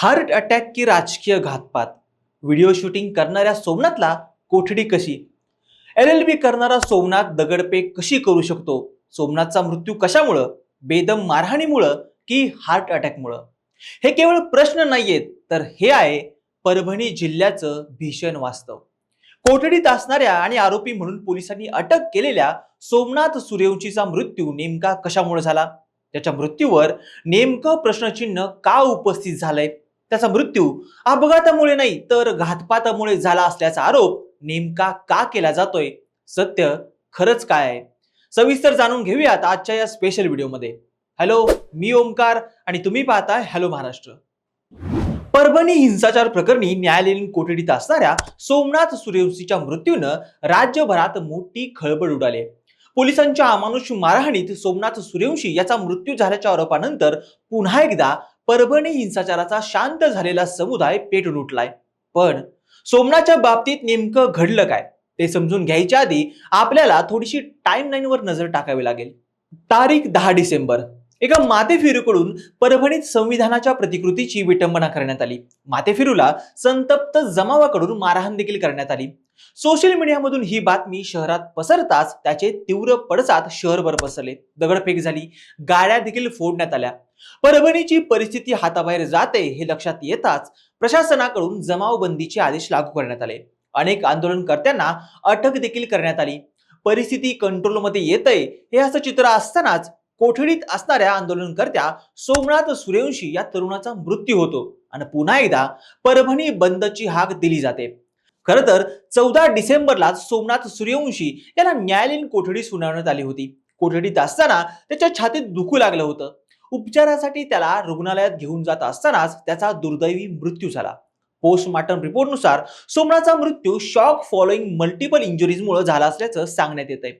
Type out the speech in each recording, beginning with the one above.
Heart attack की राजकीय घातपात? व्हिडिओ शूटिंग करणाऱ्या सोमनाथला कोठडी कशी? एल एल बी करणारा सोमनाथ दगडपे कशी करू शकतो? सोमनाथचा मृत्यू कशामुळं? बेदम मारहाणीमुळं की हार्ट अटॅकमुळं? हे केवळ प्रश्न नाहीयेत तर हे आहे परभणी जिल्ह्याचं भीषण वास्तव. कोठडीत असणाऱ्या आणि आरोपी म्हणून पोलिसांनी अटक केलेल्या सोमनाथ सूर्यवंशीचा मृत्यू नेमका कशामुळे झाला? त्याच्या मृत्यूवर नेमकं प्रश्नचिन्ह का उपस्थित झालंय? त्याचा मृत्यू अपघातामुळे नाही तर घातपातामुळे झाला असल्याचा आरोप नेमका का केला जातोय? सत्य खरंच काय आहे? सविस्तर जाणून घेऊयात आजच्या या स्पेशल व्हिडिओमध्ये हॅलो मी ओमकार आणि तुम्ही पाहताय हॅलो महाराष्ट्र. परभणी हिंसाचार प्रकरणी न्यायालयीन कोठडीत असणाऱ्या सोमनाथ सूर्यवंशीच्या मृत्यूनं राज्यभरात मोठी खळबळ उडाली. पोलिसांच्या अमानुष मारहाणीत सोमनाथ सूर्यवंशी याचा मृत्यू झाल्याच्या आरोपानंतर पुन्हा एकदा परभणी हिंसाचाराचा शांत झालेला समुदाय पेटून उठलाय पण सोमनाथच्या बाबतीत नेमकं घडलं काय? ते समजून घ्यायच्या आधी आपल्याला थोडीशी टाइम लाईनवर नजर टाकावी लागेल. तारीख दहा डिसेंबर. एका मातेफिरूकडून परभणीत संविधानाच्या प्रतिकृतीची विटंबना करण्यात आली. मातेफिरूला संतप्त जमावाकडून मारहाण देखील करण्यात आली. सोशल मीडियामधून ही बातमी शहरात पसरताच त्याचे तीव्र पडसाद शहरभर पसरले. दगडफेक झाली. गाड्या देखील फोडण्यात आल्या. परभणीची परिस्थिती हाताबाहेर जाते हे लक्षात येताच प्रशासनाकडून जमावबंदीचे आदेश लागू करण्यात आले. अनेक आंदोलनकर्त्यांना अटक देखील करण्यात आली. परिस्थिती कंट्रोलमध्ये येतय हे असं चित्र असतानाच कोठडीत असणाऱ्या आंदोलनकर्त्या सोमनाथ सूर्यवंशी या तरुणाचा मृत्यू होतो. आणि पुन्हा एकदा परभणी बंदची हाक दिली जाते. खरं तर चौदा डिसेंबरला सोमनाथ सूर्यवंशी याला न्यायालयीन कोठडी सुनावण्यात आली होती. कोठडीत असताना त्याच्या छातीत दुखू लागलं होतं. उपचारासाठी त्याला रुग्णालयात घेऊन जात असतानाच त्याचा दुर्दैवी मृत्यू झाला. पोस्टमॉर्टम रिपोर्टनुसार सोमनाथचा मृत्यू शॉक फॉलोइंग मल्टिपल इंजुरीजमुळे झाला असल्याचं सांगण्यात येत आहे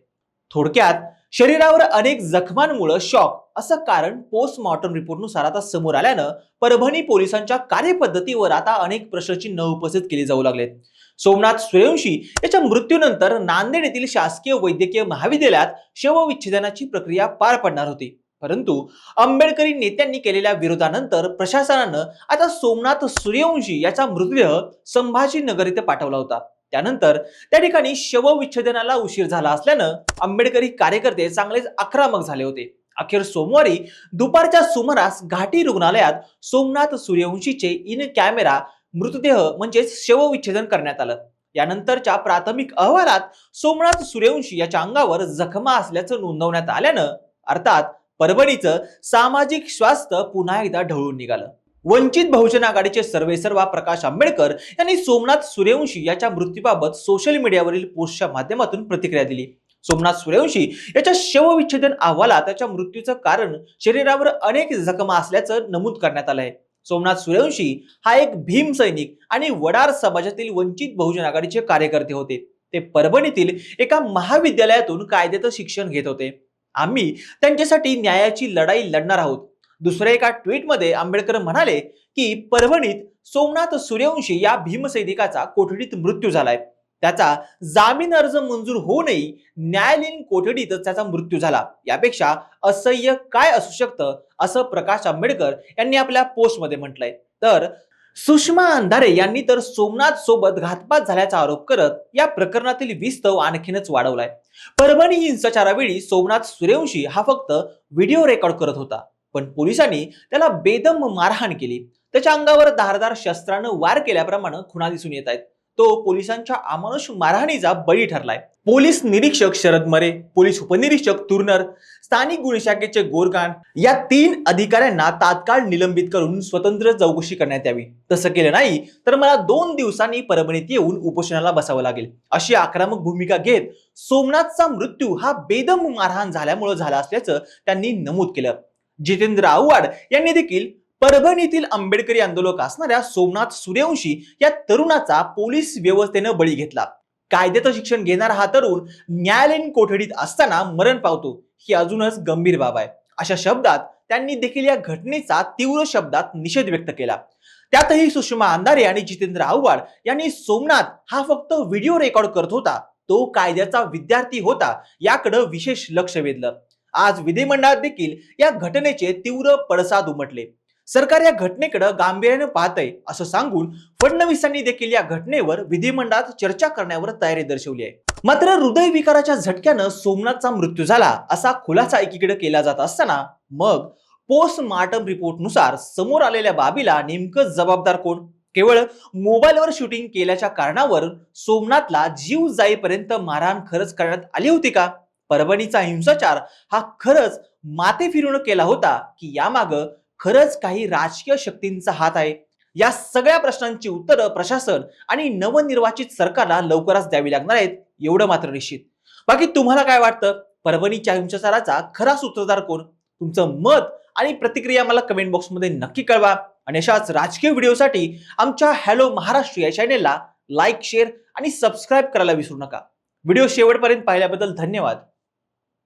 थोडक्यात शरीरावर अनेक जखमांमुळे शॉक असं कारण पोस्टमॉर्टम रिपोर्टनुसार आता समोर आल्यानं परभणी पोलिसांच्या कार्यपद्धतीवर आता अनेक प्रश्नचिन्ह उपस्थित केले जाऊ लागलेत. सोमनाथ सूर्यवंशी याच्या मृत्यूनंतर नांदेड येथील शासकीय वैद्यकीय महाविद्यालयात शवविच्छेदनाची प्रक्रिया पार पडणार होती. परंतु आंबेडकरी नेत्यांनी केलेल्या विरोधानंतर प्रशासनानं आता सोमनाथ सूर्यवंशी याचा मृतदेह संभाजीनगर इथे पाठवला होता. त्यानंतर त्या ठिकाणी शवविच्छेदनाला उशीर झाला असल्यानं आंबेडकरी कार्यकर्ते चांगलेच आक्रमक झाले होते. अखेर सोमवारी दुपारच्या सुमारास घाटी रुग्णालयात सोमनाथ सूर्यवंशीचे इन कॅमेरा मृतदेह म्हणजेच शवविच्छेदन करण्यात आलं. यानंतरच्या प्राथमिक अहवालात सोमनाथ सूर्यवंशी याच्या अंगावर जखमा असल्याचं नोंदवण्यात आल्यानं अर्थात परभणीचं सामाजिक स्वास्थ्य पुन्हा एकदा ढवळून निघालं. वंचित बहुजन आघाडीचे सर्वेसर्वा प्रकाश आंबेडकर यांनी सोमनाथ सूर्यवंशी याच्या मृत्यूबाबत सोशल मीडियावरील पोस्टच्या माध्यमातून प्रतिक्रिया दिली. सोमनाथ सूर्यवंशी याच्या शवविच्छेदन अहवालात त्याच्या मृत्यूचं कारण शरीरावर अनेक जखमा असल्याचं नमूद करण्यात आलं आहे सोमनाथ सूर्यवंशी हा एक भीम सैनिक आणि वडार समाजातील वंचित बहुजन आघाडीचे कार्यकर्ते होते. ते परभणीतील एका महाविद्यालयातून कायद्याचं शिक्षण घेत होते. आम्ही त्यांच्यासाठी न्यायाची लढाई लढणार आहोत. दुसऱ्या एका ट्विटमध्ये आंबेडकर म्हणाले की परभणीत सोमनाथ सूर्यवंशी या भीमसैनिकाचा कोठडीत मृत्यू झालाय. त्याचा जामीन अर्ज मंजूर होऊनही न्यायालयीन कोठडीतच त्याचा मृत्यू झाला. यापेक्षा असह्य काय असू शकतं असं प्रकाश आंबेडकर यांनी आपल्या पोस्टमध्ये म्हटलंय. तर सुषमा अंधारे यांनी तर सोमनाथ सोबत घातपात झाल्याचा आरोप करत या प्रकरणातील विस्तव आणखीनच वाढवलाय. परभणी हिंसाचारावेळी सोमनाथ सूर्यवंशी हा फक्त व्हिडिओ रेकॉर्ड करत होता पण पोलिसांनी त्याला बेदम मारहाण केली. त्याच्या अंगावर धारदार शस्त्रानं वार केल्याप्रमाणे खुणा दिसून येत आहेत. तो पोलिसांच्या अमानुष मारहाणीचा बळी ठरलाय. पोलीस निरीक्षक शरद मरे पोलीस उपनिरीक्षक तुर्नर स्थानिक गुन्हे शाखेचे गोरगान या तीन अधिकाऱ्यांना तात्काळ निलंबित करून स्वतंत्र चौकशी करण्यात यावी. तसं केलं नाही तर मला दोन दिवसांनी परभणीत येऊन उपोषणाला बसावं लागेल. अशी आक्रमक भूमिका घेत सोमनाथचा मृत्यू हा बेदम मारहाण झाल्यामुळे झाला असल्याचं त्यांनी नमूद केलं. जितेंद्र आव्हाड यांनी देखील परभणीतील आंबेडकरी आंदोलक असणाऱ्या सोमनाथ सूर्यवंशी या तरुणाचा पोलीस व्यवस्थेनं बळी घेतला. कायद्याचं शिक्षण घेणारा हा तरुण न्यायालयीन कोठडीत असताना मरण पावतो. ही अजूनच गंभीर बाब आहे. अशा शब्दात त्यांनी देखील या घटनेचा तीव्र शब्दात निषेध व्यक्त केला. त्यातही सुषमा अंधारे आणि जितेंद्र आव्हाड यांनी सोमनाथ हा फक्त व्हिडिओ रेकॉर्ड करत होता. तो कायद्याचा विद्यार्थी होता याकडे विशेष लक्ष वेधलं. आज विधिमंडळात देखील या घटनेचे तीव्र पडसाद उमटले. सरकार या घटनेकडे गांभीर्याने पाहतंय असं सांगून फडणवीसांनी देखील या घटनेवर विधिमंडळात चर्चा करण्यावर तयारी दर्शवली आहे. मात्र हृदयविकाराच्या झटक्यानं सोमनाथचा मृत्यू झाला असा खुलासा एकीकडे केला जात असताना मग पोस्टमार्टम रिपोर्टनुसार समोर आलेल्या बाबीला नेमकं जबाबदार कोण? केवळ मोबाईलवर शूटिंग केल्याच्या कारणावर सोमनाथला जीव जाईपर्यंत मारहाण खरंच करण्यात आली होती का? परभणीचा हिंसाचार हा खरंच माते फिरून केला होता की यामागं खरंच काही राजकीय शक्तींचा हात आहे. या सगळ्या प्रश्नांची उत्तरं प्रशासन आणि नवनिर्वाचित सरकारला लवकरच द्यावी लागणार आहेत एवढं मात्र निश्चित. बाकी तुम्हाला काय वाटतं? परभणीच्या हिंसाचाराचा खरा सूत्रधार कोण? तुमचं मत आणि प्रतिक्रिया मला कमेंट बॉक्समध्ये नक्की कळवा. आणि अशाच राजकीय व्हिडिओसाठी आमच्या हॅलो महाराष्ट्र या चॅनेलला लाईक शेअर आणि सबस्क्राईब करायला विसरू नका. व्हिडिओ शेवटपर्यंत पाहिल्याबद्दल धन्यवाद.